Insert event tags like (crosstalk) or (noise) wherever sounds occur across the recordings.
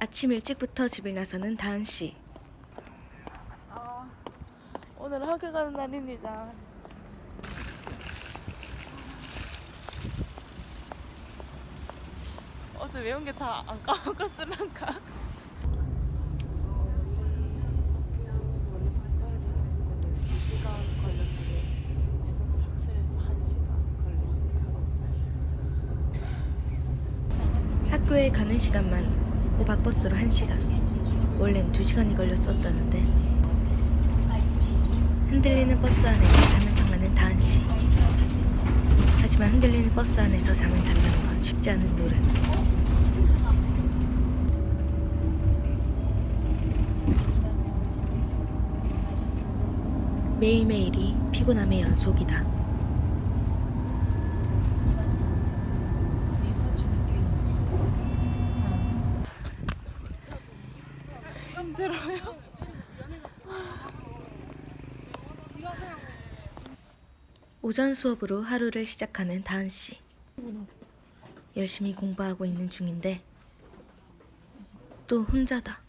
아침 일찍부터 집을 나서는 다은 씨. 아, 오늘 학교 가는 날입니다. 어제 외운 게 다 안 까먹었을란가? 원래 본가에서 갔을 때는 2시간 걸렸는데 지금 자취해서 1시간 걸립니다. 학교에 가는 시간만 꼬박 버스로 1시간. 원래는 2시간이 걸렸었다는데 흔들리는 버스 안에서 잠을 청하는 다은 씨. 하지만 흔들리는 버스 안에서 잠을 잔다는 건 쉽지 않은 노릇. 매일매일이 피곤함의 연속이다. 힘들어요. 오전 수업으로 하루를 시작하는 다은 씨. 열심히 공부하고 있는 중인데 또 혼자다.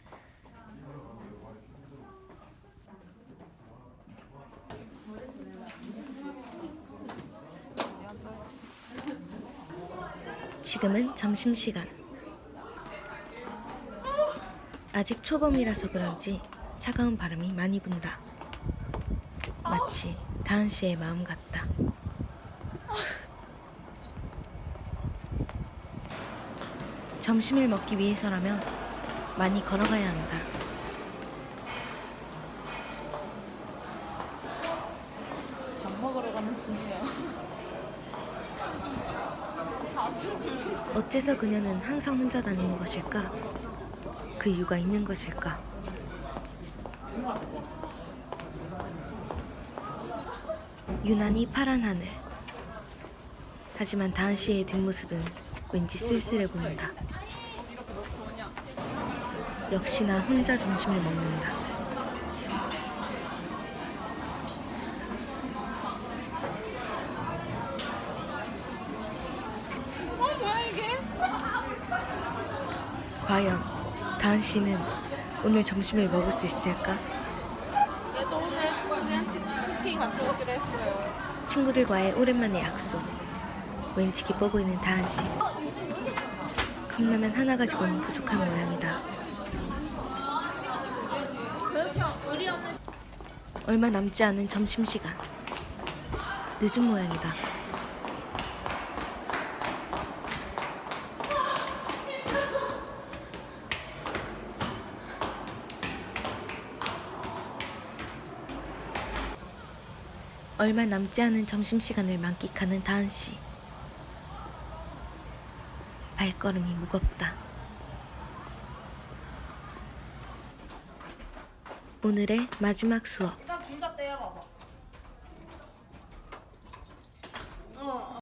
지금은 점심시간. 아직 초봄이라서 그런지 차가운 바람이 많이 분다. 마치 다은 씨의 마음 같다. 점심을 먹기 위해서라면 많이 걸어가야 한다. 밥 먹으러 가는 중이에요. (laughs) 어째서 그녀는 항상 혼자 다니는 것일까? 그 이유가 있는 것일까? 유난히 파란 하늘. 하지만 다은 씨의 뒷모습은 왠지 쓸쓸해 보인다. 역시나 혼자 점심을 먹는다. 어? 과연 다은 씨는 오늘 점심을 먹을 수 있을까? 얘도 오늘 친구들이랑 치, 치킨 같이 먹기로 했어요. 친구들과의 오랜만의 약속. 왠지 기뻐 보이는 다은 씨. 컵라면 하나 가지고는 부족한 모양이다. 얼마 남지 않은 점심 시간. 늦은 모양이다. 얼마 남지 않은 점심시간을 만끽하는 다은 씨. 발걸음이 무겁다. 오늘의 마지막 수업. 일단 둘다.